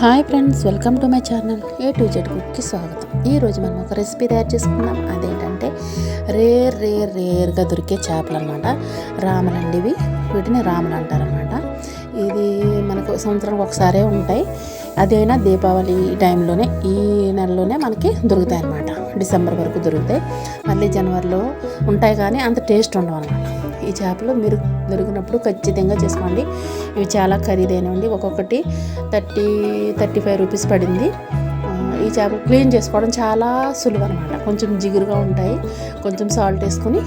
Hi friends welcome to my channel. A to Z కుక్కి స్వాగతం. ఈరోజు మనం ఒక రెసిపీ తయారు చేసుకుందాం. అదేంటంటే రేర్ రేర్ రేర్గా దొరికే చేపలు అనమాట రామలండి ఇవి వీటిని రాములు అంటారనమాట ఇది మనకు సంవత్సరానికి ఒకసారే ఉంటాయి. అదైనా దీపావళి టైంలోనే ఈ నెలలోనే మనకి దొరుకుతాయి అన్నమాట డిసెంబర్ వరకు దొరుకుతాయి. మళ్ళీ జనవరిలో ఉంటాయి కానీ అంత టేస్ట్ ఉండవు అనమాట ఈ చేపలు మీరు దొరికినప్పుడు ఖచ్చితంగా చేసుకోండి. ఇవి చాలా ఖరీదైనవండి. ఒక్కొక్కటి థర్టీ థర్టీ ఫైవ్ రూపీస్ పడింది. ఈ చేపలు క్లీన్ చేసుకోవడం చాలా సులువు అనమాట కొంచెం జిగురుగా ఉంటాయి. కొంచెం సాల్ట్ వేసుకుని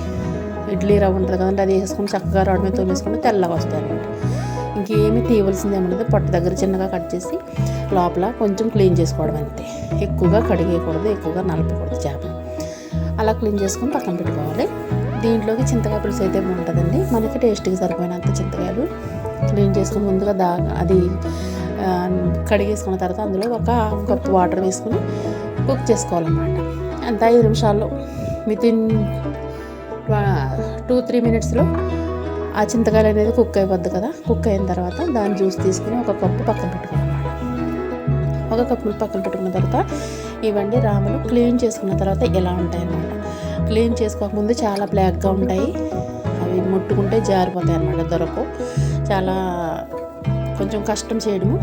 ఇడ్లీ రవ్వ ఉంటుంది కదండి అది వేసుకుని చక్కగా రోడ్డు మీద తోమేసుకుంటే తెల్లగా వస్తాయి అనమాట ఇంకేమీ తీయవలసింది ఏమన్నది పొట్ట దగ్గర చిన్నగా కట్ చేసి లోపల కొంచెం క్లీన్ చేసుకోవడం అంతే. ఎక్కువగా కడిగేయకూడదు ఎక్కువగా నలపకూడదు చేపలు అలా క్లీన్ చేసుకొని పక్కన పెట్టుకోవాలి. దీంట్లోకి చింతకాయ పులుసు అయితే బాగుంటుందండి. మనకి టేస్ట్కి సరిపోయినంత చింతకాయలు. క్లీన్ చేసుకుని ముందుగా దా అది కడిగేసుకున్న తర్వాత అందులో ఒక కప్పు వాటర్ వేసుకుని కుక్ చేసుకోవాలన్నమాట. అంత ఐదు నిమిషాల్లో విత్ ఇన్ టూ త్రీ మినిట్స్లో ఆ చింతకాయలు అనేది కుక్ అయిపోద్ది కదా. కుక్ అయిన తర్వాత దాని జ్యూస్ తీసుకుని ఒక కప్పు పక్కన పెట్టుకోవాలన్నమాట. ఒక కప్పు పక్కన పెట్టుకున్న తర్వాత ఇవన్నీ రాములు క్లీన్ చేసుకున్న తర్వాత ఎలా ఉంటాయన్నమాట. క్లీన్ చేసుకోకముందు చాలా బ్లాక్గా ఉంటాయి. అవి ముట్టుకుంటే జారిపోతాయి అన్నమాట దొరకు. చాలా కొంచెం కష్టం చేయడము.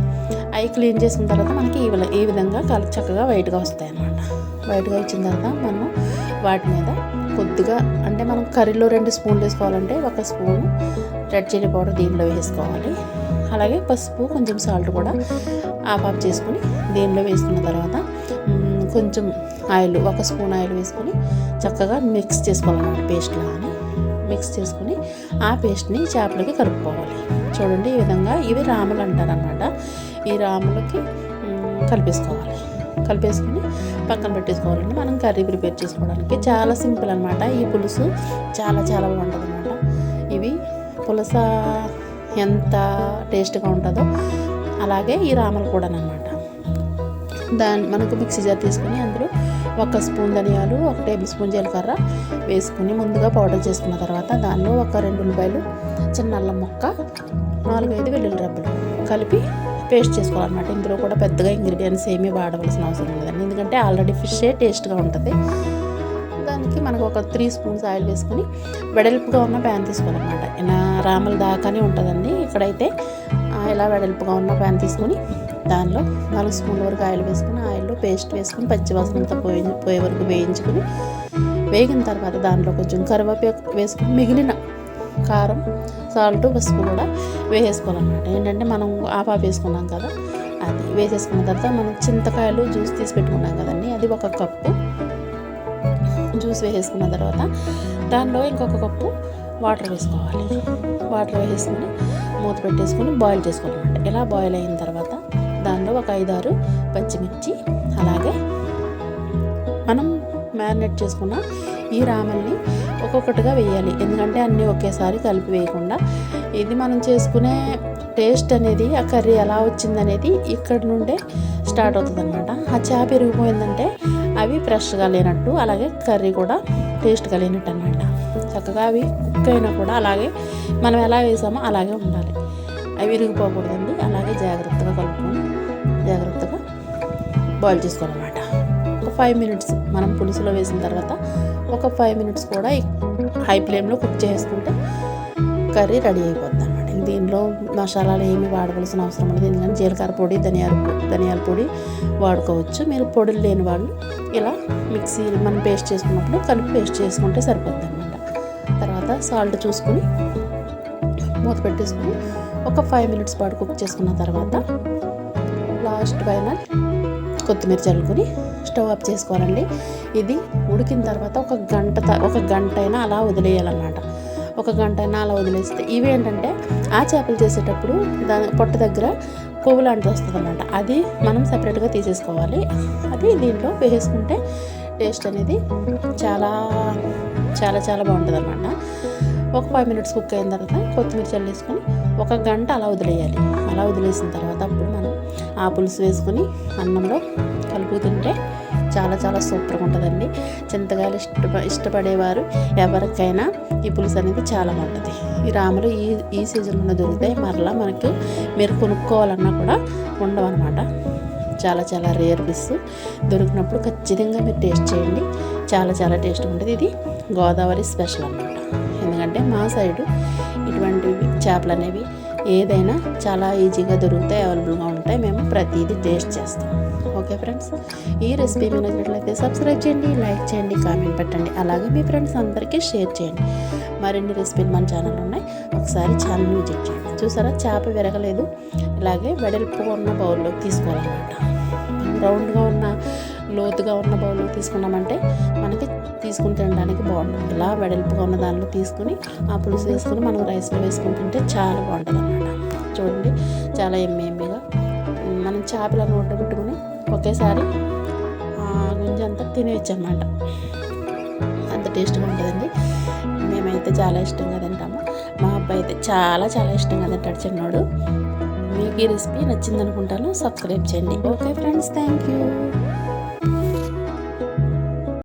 అవి క్లీన్ చేసుకున్న తర్వాత మనకి ఈ ఈ విధంగా కల చక్కగా వైట్గా వస్తాయి అన్నమాట. వైట్గా వచ్చిన తర్వాత మనం వాటి మీద కొద్దిగా అంటే మనం కర్రీలో రెండు స్పూన్లు వేసుకోవాలంటే ఒక స్పూన్ రెడ్ చిల్లీ పౌడర్ దీనిలో వేసుకోవాలి. అలాగే పసుపు కొంచెం సాల్ట్ కూడా ఆఫ్ ఆఫ్ చేసుకుని దీనిలో వేసుకున్న తర్వాత కొంచెం ఆయిల్ ఒక స్పూన్ ఆయిల్ వేసుకొని చక్కగా మిక్స్ చేసుకోవాలన్నమాట పేస్ట్ లాగానే మిక్స్ చేసుకుని ఆ పేస్ట్ని చేపలకి కలుపుకోవాలి. చూడండి ఈ విధంగా ఇవి రాములు అంటారనమాట ఈ రాములకి కలిపేసుకోవాలి. కలిపేసుకుని పక్కన పెట్టేసుకోవాలండి. మనం కర్రీ ప్రిపేర్ చేసుకోవడానికి చాలా సింపుల్ అనమాట ఈ పులుసు చాలా చాలా బాగుంటుంది అనమాట ఇవి పులస ఎంత టేస్ట్గా ఉంటుందో అలాగే ఈ రామలు కూడా అనమాట దాని మనకు మిక్సీ జార్ తీసుకుని అందులో ఒక స్పూన్ ధనియాలు ఒక టేబుల్ స్పూన్ జీలకర్ర వేసుకుని ముందుగా పౌడర్ చేసుకున్న తర్వాత దానిలో ఒక రెండు ఉల్లిపాయలు చిన్న అల్లం మొక్క నాలుగైదు వెల్లుల్లి రబ్బలు కలిపి పేస్ట్ చేసుకోవాలన్నమాట. ఇందులో కూడా పెద్దగా ఇంగ్రీడియంట్స్ ఏమీ వాడవలసిన అవసరం లేదండి. ఎందుకంటే ఆల్రెడీ ఫిషే టేస్ట్గా ఉంటుంది. దానికి మనకు ఒక త్రీ స్పూన్స్ ఆయిల్ వేసుకొని వెడల్పుగా ఉన్న ప్యాన్ తీసుకోవాలన్నమాట. ఇలా రామల దాకానే ఉంటుందండి. ఇక్కడైతే ఇలా వెడల్పుగా ఉన్న ప్యాన్ తీసుకొని దానిలో నాలుగు స్పూన్ల వరకు ఆయిల్ వేసుకుని ఆయిల్లో పేస్ట్ వేసుకుని పచ్చివాసన అంతా పోయి పోయే వరకు వేయించుకుని వేగిన తర్వాత దాంట్లో కొంచెం కరివేపాకు వేసుకుని మిగిలిన కారం సాల్ట్ పసుపు కూడా వేసేసుకోవాలన్నమాట. ఏంటంటే మనం ఆఫ్ వేసుకున్నాం కదా అది వేసేసుకున్న తర్వాత మనం చింతకాయలు జ్యూస్ తీసి పెట్టుకున్నాం కదండి అది ఒక కప్పు జ్యూస్ వేసేసుకున్న తర్వాత దానిలో ఇంకొక కప్పు వాటర్ వేసుకోవాలి. వాటర్ వేసేసుకుని మూత పెట్టేసుకొని బాయిల్ చేసుకోవాలన్నమాట. ఇలా బాయిల్ అయిన తర్వాత దానిలో ఒక ఐదారు పచ్చిమిర్చి అలాగే మనం మ్యారినేట్ చేసుకున్న ఈ రామల్ని ఒక్కొక్కటిగా వేయాలి. ఎందుకంటే అన్నీ ఒకేసారి కలిపి వేయకుండా ఇది మనం చేసుకునే టేస్ట్ అనేది ఆ కర్రీ ఎలా వచ్చిందనేది ఇక్కడ నుండే స్టార్ట్ అవుతుంది అనమాట ఆ చేప పెరిగిపోయిందంటే అవి ఫ్రెష్గా లేనట్టు అలాగే కర్రీ కూడా టేస్ట్గా లేనట్టు అనమాట చక్కగా అవి కుక్ అయినా కూడా అలాగే మనం ఎలా వేసామో అలాగే ఉండాలి. అవి విరిగిపోకూడదండి అలాగే జాగ్రత్తగా కలుపుకొని జాగ్రత్తగా బాయిల్ చేసుకోవాలన్నమాట. ఒక ఫైవ్ మినిట్స్ మనం పులుసులో వేసిన తర్వాత ఒక ఫైవ్ మినిట్స్ కూడా హై ఫ్లేమ్లో కుక్ చేసుకుంటే కర్రీ రెడీ అయిపోద్ది. దీనిలో మసాలాలు ఏమి వాడవలసిన అవసరం ఉండదు దీనిలో జీలకర్ర పొడి ధనియాల ధనియాల పొడి వాడుకోవచ్చు. మీరు పొడులు లేని వాళ్ళు ఇలా మిక్సీ మనం పేస్ట్ చేసుకున్నప్పుడు కలిపి పేస్ట్ చేసుకుంటే సరిపోద్ది అనమాట తర్వాత సాల్ట్ చూసుకుని మూత పెట్టేసుకుని ఒక ఫైవ్ మినిట్స్ పాటు కుక్ చేసుకున్న తర్వాత లాస్ట్ పైన కొత్తిమీర చల్లుకొని స్టవ్ ఆఫ్ చేసుకోవాలండి. ఇది ఉడికిన తర్వాత ఒక గంట త- ఒక గంట అయినా అలా వదిలేయాలన్నమాట. ఒక గంట నాలా వదిలేస్తే ఇవి ఏంటంటే ఆ చేపలు చేసేటప్పుడు దాని పొట్ట దగ్గర కొవ్వు లాంటిది వస్తుంది అనమాట అది మనం సపరేట్గా తీసేసుకోవాలి. అది దీంట్లో వేసుకుంటే టేస్ట్ అనేది చాలా చాలా చాలా బాగుంటుంది అనమాట ఒక ఫైవ్ మినిట్స్ కుక్ అయిన తర్వాత కొత్తిమీర చల్లేసుకొని ఒక గంట అలా వదిలేయాలి. అలా వదిలేసిన తర్వాత అప్పుడు మనం ఆ పులుసు వేసుకొని అన్నంలో కలుపుతుంటే చాలా చాలా సూపర్గా ఉంటుందండి. చింతకాయలు ఇష్ట ఇష్టపడేవారు ఎవరికైనా ఈ పులుసు అనేది చాలా బాగుంటుంది. ఈ రాములు ఈ ఈ సీజన్లో దొరుకుతాయి. మరలా మనకు మీరు కొనుక్కోవాలన్నా కూడా ఉండవన్నమాట. చాలా చాలా రేర్ ఫిష్ దొరికినప్పుడు ఖచ్చితంగా మీరు టేస్ట్ చేయండి. చాలా చాలా టేస్ట్గా ఉంటుంది. ఇది గోదావరి స్పెషల్ అనమాట ఎందుకంటే మా సైడు ఇటువంటి చేపలు అనేవి ఏదైనా చాలా ఈజీగా దొరుకుతాయి అవైలబుల్గా ఉంటాయి. మేము ప్రతిదీ టేస్ట్ చేస్తాం. Okay friends? ఈ రెసిపీ మీకు నచ్చినట్లయితే సబ్స్క్రైబ్ చేయండి లైక్ చేయండి కామెంట్ పెట్టండి. అలాగే మీ ఫ్రెండ్స్ అందరికీ షేర్ చేయండి. మరిన్ని రెసిపీలు మన ఛానల్ ఉన్నాయి. ఒకసారి ఛానల్ విజిట్ చేయండి. చూసారా? చేప విరగలేదు. ఇలాగే వెడల్పుగా ఉన్న బౌల్లోకి తీసుకోవాలన్నమాట. రౌండ్గా ఉన్న లోతుగా ఉన్న బౌల్లో తీసుకున్నామంటే మనకి తీసుకుని తినడానికి బాగుంటుంది. ఇలా వెడల్పుగా ఉన్న దానిలో తీసుకుని ఆ పులుసు వేసుకుని మనం రైస్లో వేసుకుని తింటే చాలా బాగుంటుంది అన్నమాట చూడండి చాలా ఎమ్మె ఎమ్మెగా. మనం చేపలను ఒడ్డబెట్టుకుని ఒకేసారి గుంజంతా తినేయచ్చు అన్నమాట అంత టేస్ట్గా ఉంటుందండి. మేమైతే చాలా ఇష్టంగా తింటాము. మా అబ్బాయి అయితే చాలా చాలా ఇష్టంగా తింటాడు చిన్నోడు. మీకు ఈ రెసిపీ నచ్చిందనుకుంటాను సబ్స్క్రైబ్ చేయండి. Okay friends thank you